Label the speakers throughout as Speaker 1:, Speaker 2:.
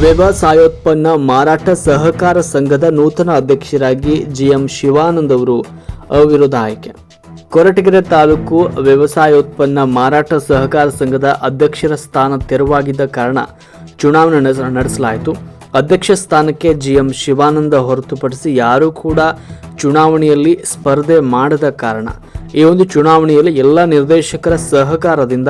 Speaker 1: ವ್ಯವಸಾಯೋತ್ಪನ್ನ ಮಾರಾಟ ಸಹಕಾರ ಸಂಘದ ನೂತನ ಅಧ್ಯಕ್ಷರಾಗಿ ಜಿಎಂ ಶಿವಾನಂದ್ ಅವರು ಅವಿರೋಧ ಆಯ್ಕೆ. ಕೊರಟಗೆರೆ ತಾಲೂಕು ವ್ಯವಸಾಯೋತ್ಪನ್ನ ಮಾರಾಟ ಸಹಕಾರ ಸಂಘದ ಅಧ್ಯಕ್ಷರ ಸ್ಥಾನ ತೆರವಾಗಿದ್ದ ಕಾರಣ ಚುನಾವಣೆ ನಡೆಸ- ನಡೆಸಲಾಯಿತು. ಅಧ್ಯಕ್ಷ ಸ್ಥಾನಕ್ಕೆ ಜಿಎಂ ಶಿವಾನಂದ ಹೊರತುಪಡಿಸಿ ಯಾರೂ ಕೂಡ ಚುನಾವಣೆಯಲ್ಲಿ ಸ್ಪರ್ಧೆ ಮಾಡದ ಕಾರಣ ಈ ಒಂದು ಚುನಾವಣೆಯಲ್ಲಿ ಎಲ್ಲ ನಿರ್ದೇಶಕರ ಸಹಕಾರದಿಂದ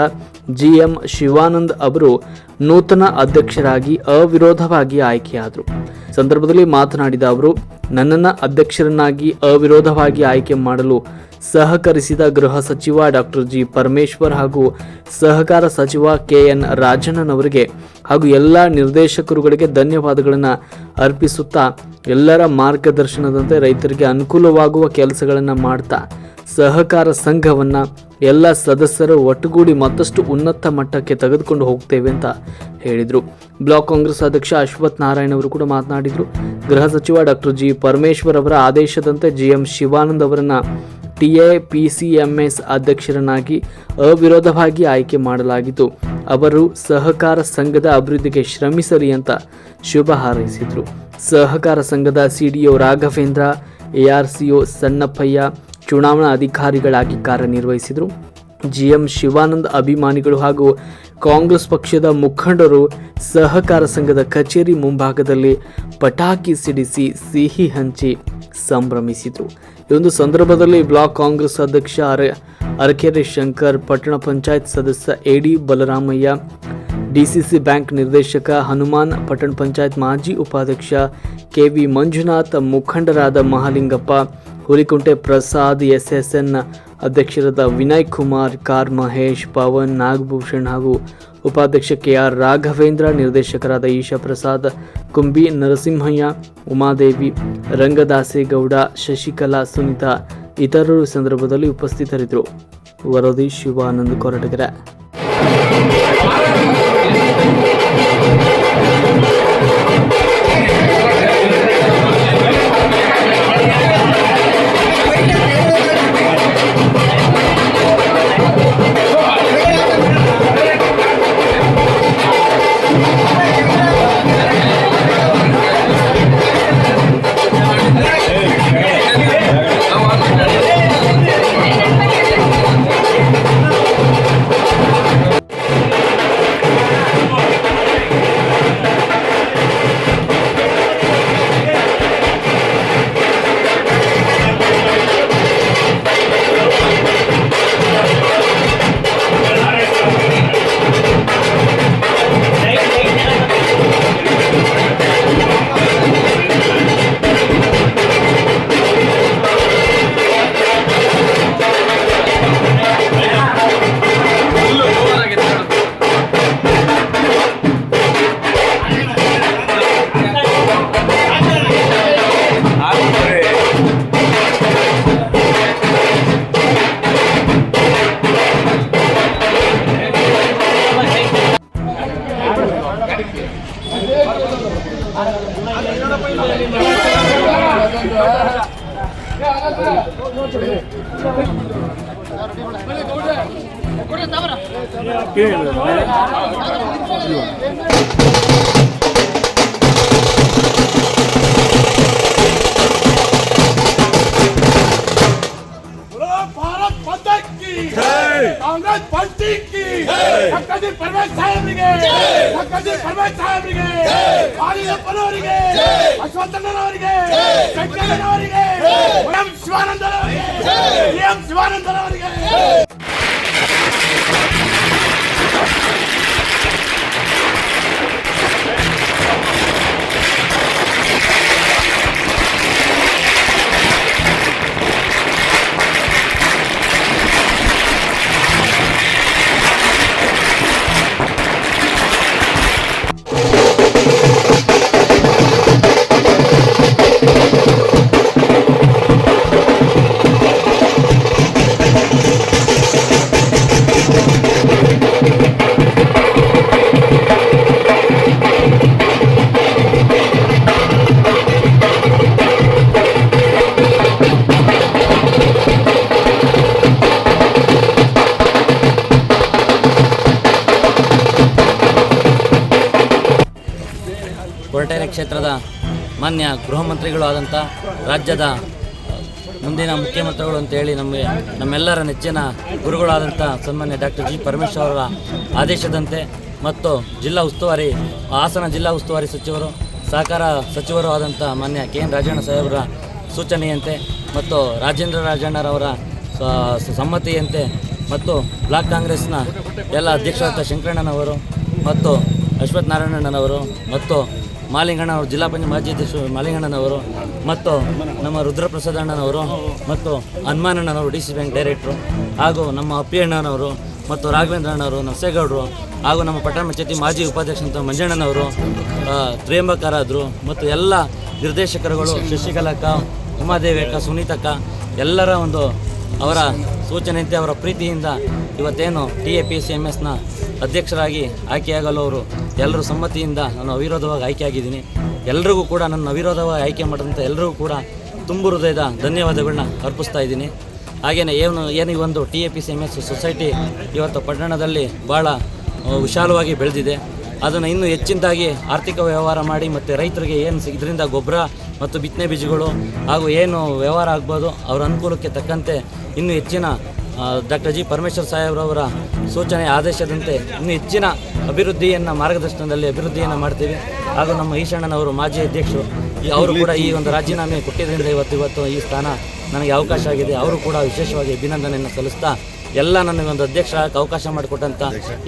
Speaker 1: ಜಿಎಂ ಶಿವಾನಂದ್ ಅವರು ನೂತನ ಅಧ್ಯಕ್ಷರಾಗಿ ಅವಿರೋಧವಾಗಿ ಆಯ್ಕೆಯಾದರು. ಸಂದರ್ಭದಲ್ಲಿ ಮಾತನಾಡಿದ ಅವರು, ನನ್ನನ್ನು ಅಧ್ಯಕ್ಷರನ್ನಾಗಿ ಅವಿರೋಧವಾಗಿ ಆಯ್ಕೆ ಮಾಡಲು ಸಹಕರಿಸಿದ ಗೃಹ ಸಚಿವ ಡಾಕ್ಟರ್ ಜಿ. ಪರಮೇಶ್ವರ್ ಹಾಗೂ ಸಹಕಾರ ಸಚಿವ ಕೆ. ಎನ್. ರಾಜಣ್ಣನ್ ಅವರಿಗೆ ಹಾಗೂ ಎಲ್ಲ ನಿರ್ದೇಶಕರುಗಳಿಗೆ ಧನ್ಯವಾದಗಳನ್ನು ಅರ್ಪಿಸುತ್ತಾ ಎಲ್ಲರ ಮಾರ್ಗದರ್ಶನದಂತೆ ರೈತರಿಗೆ ಅನುಕೂಲವಾಗುವ ಕೆಲಸಗಳನ್ನು ಮಾಡ್ತಾ ಸಹಕಾರ ಸಂಘವನ್ನು ಎಲ್ಲ ಸದಸ್ಯರು ಒಟ್ಟುಗೂಡಿ ಮತ್ತಷ್ಟು ಉನ್ನತ ಮಟ್ಟಕ್ಕೆ ತೆಗೆದುಕೊಂಡು ಹೋಗ್ತೇವೆ ಅಂತ ಹೇಳಿದರು. ಬ್ಲಾಕ್ ಕಾಂಗ್ರೆಸ್ ಅಧ್ಯಕ್ಷ ಅಶ್ವಥ್ ನಾರಾಯಣ್ ಅವರು ಕೂಡ ಮಾತನಾಡಿದರು. ಗೃಹ ಸಚಿವ ಡಾಕ್ಟರ್ ಜಿ ಪರಮೇಶ್ವರ್ ಅವರ ಆದೇಶದಂತೆ ಜಿ ಎಂ ಶಿವಾನಂದ್ ಅವರನ್ನು ಟಿಎ ಪಿಸಿಎಂಎಸ್ ಅಧ್ಯಕ್ಷರನ್ನಾಗಿ ಅವಿರೋಧವಾಗಿ ಆಯ್ಕೆ ಮಾಡಲಾಗಿತ್ತು. ಅವರು ಸಹಕಾರ ಸಂಘದ ಅಭಿವೃದ್ಧಿಗೆ ಶ್ರಮಿಸಲಿ ಅಂತ ಶುಭ ಹಾರೈಸಿದರು. ಸಹಕಾರ ಸಂಘದ ಸಿಡಿಒ ರಾಘವೇಂದ್ರ ಎಆರ್ಸಿಒ ಸಣ್ಣಪ್ಪಯ್ಯ ಚುನಾವಣಾ ಅಧಿಕಾರಿಗಳಾಗಿ ಕಾರ್ಯನಿರ್ವಹಿಸಿದರು. ಜಿ ಎಂ ಶಿವಾನಂದ್ ಅಭಿಮಾನಿಗಳು ಹಾಗೂ ಕಾಂಗ್ರೆಸ್ ಪಕ್ಷದ ಮುಖಂಡರು ಸಹಕಾರ ಸಂಘದ ಕಚೇರಿ ಮುಂಭಾಗದಲ್ಲಿ ಪಟಾಕಿ ಸಿಡಿಸಿ ಸಿಹಿ ಹಂಚಿ ಸಂಭ್ರಮಿಸಿದರು. ಈ ಒಂದು ಸಂದರ್ಭದಲ್ಲಿ ಬ್ಲಾಕ್ ಕಾಂಗ್ರೆಸ್ ಅಧ್ಯಕ್ಷ ಅರ, ಅರಕೆರೆ ಶಂಕರ್, ಪಟ್ಟಣ ಪಂಚಾಯತ್ ಸದಸ್ಯ A D Balaramaiah, DCC bank ನಿರ್ದೇಶಕ ಹನುಮಾನ್, ಪಟ್ಟಣ ಪಂಚಾಯತ್ ಮಾಜಿ ಉಪಾಧ್ಯಕ್ಷ ಕೆ ವಿ ಮಂಜುನಾಥ್, ಮುಖಂಡರಾದ Mahalingappa Hulikunte Prasad S S N ಅಧ್ಯಕ್ಷರಾದ ವಿನಯ್ ಕುಮಾರ್, ಕಾರ್ ಮಹೇಶ್, ಪವನ್, ನಾಗಭೂಷಣ್ ಹಾಗೂ ಉಪಾಧ್ಯಕ್ಷ ಕೆ ಆರ್ ರಾಘವೇಂದ್ರ, ನಿರ್ದೇಶಕರಾದ ಈಶಾ ಪ್ರಸಾದ್, ಕುಂಬಿ ನರಸಿಂಹಯ್ಯ, ಉಮಾದೇವಿ ರಂಗದಾಸೇಗೌಡ ಶಶಿಕಲಾ, ಸುನಿತಾ ಇತರರು ಸಂದರ್ಭದಲ್ಲಿ ಉಪಸ್ಥಿತರಿದ್ದರು. ವರದಿ ಶಿವಾನಂದ್ ಕೊರಟಗೆರೆ.
Speaker 2: கீழே भारत माता की कांग्रेस पार्टी की ಡಾಕ್ಟರ್ ಪರಮೇಶ್ ಸಾಹೇಬ್ರಿಗೆ ಡಾಕ್ಟರ್ ಪರಮೇಶ್ ಸಾಹೇಬ್ರಿಗೆ ಆದಿಯಪ್ಪನವರಿಗೆ ಅಶ್ವತ್ಥಣ್ಣನವರಿಗೆ ಶಂಕರಣ್ಣನವರಿಗೆ ಎಂ ಶಿವಾನಂದರವರಿಗೆ ಎಂ ಶಿವಾನಂದರವರಿಗೆ
Speaker 3: ಕೊರಟಗೆರೆ ಕ್ಷೇತ್ರದ ಮಾನ್ಯ ಗೃಹ ಮಂತ್ರಿಗಳು ಆದಂಥ ರಾಜ್ಯದ ಮುಂದಿನ ಮುಖ್ಯಮಂತ್ರಿಗಳು ಅಂತೇಳಿ ನಮಗೆ, ನಮ್ಮೆಲ್ಲರ ನೆಚ್ಚಿನ ಗುರುಗಳಾದಂಥ ಸನ್ಮಾನ್ಯ ಡಾಕ್ಟರ್ ಜಿ ಪರಮೇಶ್ವರ್ ಅವರ ಆದೇಶದಂತೆ ಮತ್ತು ಜಿಲ್ಲಾ ಉಸ್ತುವಾರಿ, ಹಾಸನ ಜಿಲ್ಲಾ ಉಸ್ತುವಾರಿ ಸಚಿವರು, ಸಹಕಾರ ಸಚಿವರು ಆದಂಥ ಮಾನ್ಯ ಕೆ ಎನ್ ರಾಜಣ್ಣ ಸಾಹೇಬರ ಸೂಚನೆಯಂತೆ ಮತ್ತು ರಾಜೇಂದ್ರ ರಾಜಣ್ಣರವರ ಸಮ್ಮತಿಯಂತೆ ಮತ್ತು ಬ್ಲಾಕ್ ಕಾಂಗ್ರೆಸ್ನ ಎಲ್ಲ ಅಧ್ಯಕ್ಷರಾದ ಶಂಕರಣ್ಣನವರು ಮತ್ತು ಅಶ್ವಥ್ ನಾರಾಯಣಣ್ಣನವರು ಮತ್ತು ಮಾಲಿಂಗಣ್ಣವರು ಜಿಲ್ಲಾ ಪಂಚಾಯತ್ ಮಾಜಿ ಅಧ್ಯಕ್ಷರು ಮಾಲಿಂಗಣ್ಣನವರು ಮತ್ತು ನಮ್ಮ ರುದ್ರಪ್ರಸಾದ್ ಅಣ್ಣನವರು ಮತ್ತು ಹನುಮಾನಣ್ಣನವರು ಡಿ ಸಿ ಬ್ಯಾಂಕ್ ಡೈರೆಕ್ಟ್ರು ಹಾಗೂ ನಮ್ಮ ಅಪ್ಪಿ ಅಣ್ಣನವರು ಮತ್ತು ರಾಘವೇಂದ್ರ ಅಣ್ಣವರು ನರಸೇಗೌಡರು ಹಾಗೂ ನಮ್ಮ ಪಟ್ಟಣ ಪಂಚಾಯತಿ ಮಾಜಿ ಉಪಾಧ್ಯಕ್ಷ ಮಂಜಣ್ಣನವರು ಆ, ತ್ರಿಯಂಬಕರಾದರು ಮತ್ತು ಎಲ್ಲ ನಿರ್ದೇಶಕರುಗಳು ಶಶಿಕಲಕ್ಕ ಉಮಾದೇವಿಯಕ್ಕ ಸುನೀತಕ್ಕ ಎಲ್ಲರ ಒಂದು ಅವರ ಸೂಚನೆಯಂತೆ ಅವರ ಪ್ರೀತಿಯಿಂದ ಇವತ್ತೇನು T A P C M ಎಸ್ನ ಅಧ್ಯಕ್ಷರಾಗಿ ಆಯ್ಕೆಯಾಗಲು ಅವರು ಎಲ್ಲರೂ ಸಮ್ಮತಿಯಿಂದ ನಾನು ಅವಿರೋಧವಾಗಿ ಆಯ್ಕೆಯಾಗಿದ್ದೀನಿ. ಎಲ್ರಿಗೂ ಕೂಡ ನನ್ನ ಅವಿರೋಧವಾಗಿ ಆಯ್ಕೆ ಮಾಡಿದಂಥ ಎಲ್ಲರಿಗೂ ಕೂಡ ತುಂಬು ಹೃದಯದ ಧನ್ಯವಾದಗಳನ್ನ ಅರ್ಪಿಸ್ತಾ ಇದ್ದೀನಿ. ಹಾಗೆಯೇ ಏನು ಏನು ಒಂದು T A P C M S society ಇವತ್ತು ಪಟ್ಟಣದಲ್ಲಿ ಭಾಳ ವಿಶಾಲವಾಗಿ ಬೆಳೆದಿದೆ. ಅದನ್ನು ಇನ್ನೂ ಹೆಚ್ಚಿನದಾಗಿ ಆರ್ಥಿಕ ವ್ಯವಹಾರ ಮಾಡಿ ಮತ್ತು ರೈತರಿಗೆ ಏನು ಇದರಿಂದ ಗೊಬ್ಬರ ಮತ್ತು ಬಿತ್ತನೆ ಬೀಜಗಳು ಹಾಗೂ ಏನು ವ್ಯವಹಾರ ಆಗ್ಬೋದು ಅವರ ಅನುಕೂಲಕ್ಕೆ ತಕ್ಕಂತೆ ಇನ್ನೂ ಹೆಚ್ಚಿನ ಡಾಕ್ಟರ್ ಜಿ ಪರಮೇಶ್ವರ್ ಸಾಹೇಬ್ರವರ ಸೂಚನೆ ಆದೇಶದಂತೆ ಇನ್ನೂ ಹೆಚ್ಚಿನ ಅಭಿವೃದ್ಧಿಯನ್ನು ಮಾರ್ಗದರ್ಶನದಲ್ಲಿ ಅಭಿವೃದ್ಧಿಯನ್ನು ಮಾಡ್ತೀವಿ. ಹಾಗೂ ನಮ್ಮ ಈಶಣ್ಣನವರು ಮಾಜಿ ಅಧ್ಯಕ್ಷರು ಅವರು ಕೂಡ ಈ ಒಂದು ರಾಜೀನಾಮೆ ಕೊಟ್ಟಿದ್ದರಿಂದ ಇವತ್ತು ಇವತ್ತು ಈ ಸ್ಥಾನ ನನಗೆ ಅವಕಾಶ ಆಗಿದೆ. ಅವರು ಕೂಡ ವಿಶೇಷವಾಗಿ ಅಭಿನಂದನೆಯನ್ನು ಸಲ್ಲಿಸ್ತಾ ಎಲ್ಲ ನನಗೊಂದು ಅಧ್ಯಕ್ಷ ಅವಕಾಶ ಮಾಡಿಕೊಟ್ಟಂಥ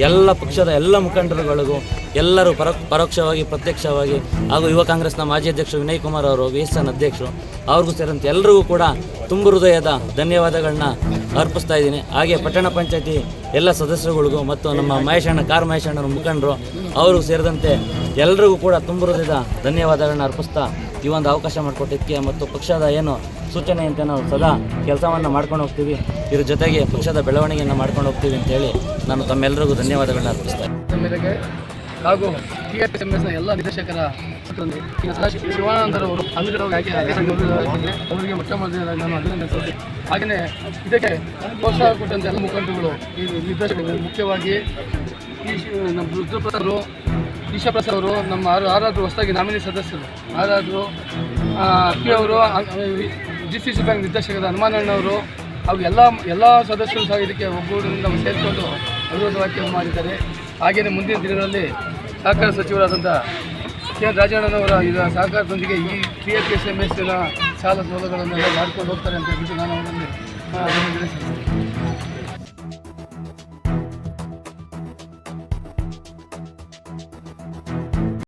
Speaker 3: ಎಲ್ಲ ಪಕ್ಷದ ಎಲ್ಲ ಮುಖಂಡರುಗಳಿಗೂ, ಎಲ್ಲರೂ ಪರ, ಪರೋಕ್ಷವಾಗಿ, ಪ್ರತ್ಯಕ್ಷವಾಗಿ ಹಾಗೂ ಯುವ ಕಾಂಗ್ರೆಸ್ನ ಮಾಜಿ ಅಧ್ಯಕ್ಷರು ವಿನಯ್ ಕುಮಾರ್ ಅವರು, ವಿ ಎಸ್ ಎನ್ ಅಧ್ಯಕ್ಷರು, ಅವ್ರಿಗೂ ಸೇರಿದಂತೆ ಎಲ್ಲರಿಗೂ ಕೂಡ ತುಂಬ ಹೃದಯದ ಧನ್ಯವಾದಗಳನ್ನ ಅರ್ಪಿಸ್ತಾ ಇದ್ದೀನಿ. ಹಾಗೆ ಪಟ್ಟಣ ಪಂಚಾಯತಿ ಎಲ್ಲ ಸದಸ್ಯರುಗಳಿಗೂ ಮತ್ತು ನಮ್ಮ ಮಹೇಶಣ್ಣ ಕಾರ್ ಮಹೇಶಣ್ಣನ ಮುಖಂಡರು, ಅವರು ಸೇರಿದಂತೆ ಎಲ್ಲರಿಗೂ ಕೂಡ ತುಂಬು ಹೃದಯದ ಧನ್ಯವಾದಗಳನ್ನ ಅರ್ಪಿಸ್ತಾ ಈ ಒಂದು ಅವಕಾಶ ಮಾಡಿಕೊಟ್ಟಿದ್ದಕ್ಕೆ ಮತ್ತು ಪಕ್ಷದ ಏನು ಸೂಚನೆಯಂತೆ ನಾವು ಸದಾ ಕೆಲಸವನ್ನು ಮಾಡ್ಕೊಂಡು ಹೋಗ್ತೀವಿ. ಇದ್ರ ಜೊತೆಗೆ ಪಕ್ಷದ ಬೆಳವಣಿಗೆಯನ್ನು ಮಾಡ್ಕೊಂಡು ಹೋಗ್ತೀವಿ ಅಂತೇಳಿ ನಾನು ತಮ್ಮೆಲ್ಲರಿಗೂ ಧನ್ಯವಾದಗಳನ್ನ ಅರ್ಪಿಸ್ತಾ
Speaker 4: ಹಾಗೂ ಟಿ ಎಸ್ ಎಂ ಎಸ್ನ ಎಲ್ಲ ನಿರ್ದೇಶಕರ ಅವರು ಶಿವಾನಂದರವರು ಅಮಿತರವರು ಆಯ್ಕೆ ಅವರಿಗೆ ಮೊಟ್ಟ ಮೊದಲನೇದಾಗಿ ನಾನು ಅಭಿನಂದಿಸುತ್ತೇನೆ ಹಾಗೆಯೇ ಇದಕ್ಕೆ ಪ್ರೋತ್ಸಾಹ ಕೊಟ್ಟಂತೆ ಎಲ್ಲ ಮುಖಂಡರುಗಳು ಈ ನಿರ್ದೇಶಕರು ಮುಖ್ಯವಾಗಿ ಈ ನಮ್ಮ ನಮ್ಮ ರುದ್ರಪ್ರಸಾದ್ ಅವರು, ಈಶಾಪ್ರಸಾದ್ ಅವರು, ನಮ್ಮ ಆರು ಆರಾದ್ರು ಹೊಸದಾಗಿ ನಾಮಿನಿ ಸದಸ್ಯರು. ಆರಾದ್ರು ಪಿ ಅವರು ಡಿ ಸಿ ಸಿ ಬ್ಯಾಂಕ್ ನಿರ್ದೇಶಕರ ಹನುಮಾನಣ್ಣವರು ಹಾಗೂ ಎಲ್ಲ ಎಲ್ಲ ಸದಸ್ಯರು ಸಹ ಇದಕ್ಕೆ ಒಗ್ಗೂಡಿನಿಂದ ಸೇರಿಕೊಂಡು ಅಭಿವೃದ್ಧಿ ಮಾಡಿದ್ದಾರೆ. ಹಾಗೆಯೇ ಮುಂದಿನ ದಿನಗಳಲ್ಲಿ ಸಹಕಾರ ಸಚಿವರಾದಂಥ ಕೆ ಎನ್ ರಾಜಣ್ಣನವರ ಇದರ ಸಹಕಾರದೊಂದಿಗೆ ಈ ಪಿ ಎಫ್ ಎಸ್ ಎಂ ಎಸ್ನ ಸಾಲ ಸೌಲಭ್ಯಗಳನ್ನೆಲ್ಲ ಮಾಡ್ಕೊಂಡು ಹೋಗ್ತಾರೆ ಅಂತ ಹೇಳ್ಬಿಟ್ಟು ನಾನು ಅವರಲ್ಲಿ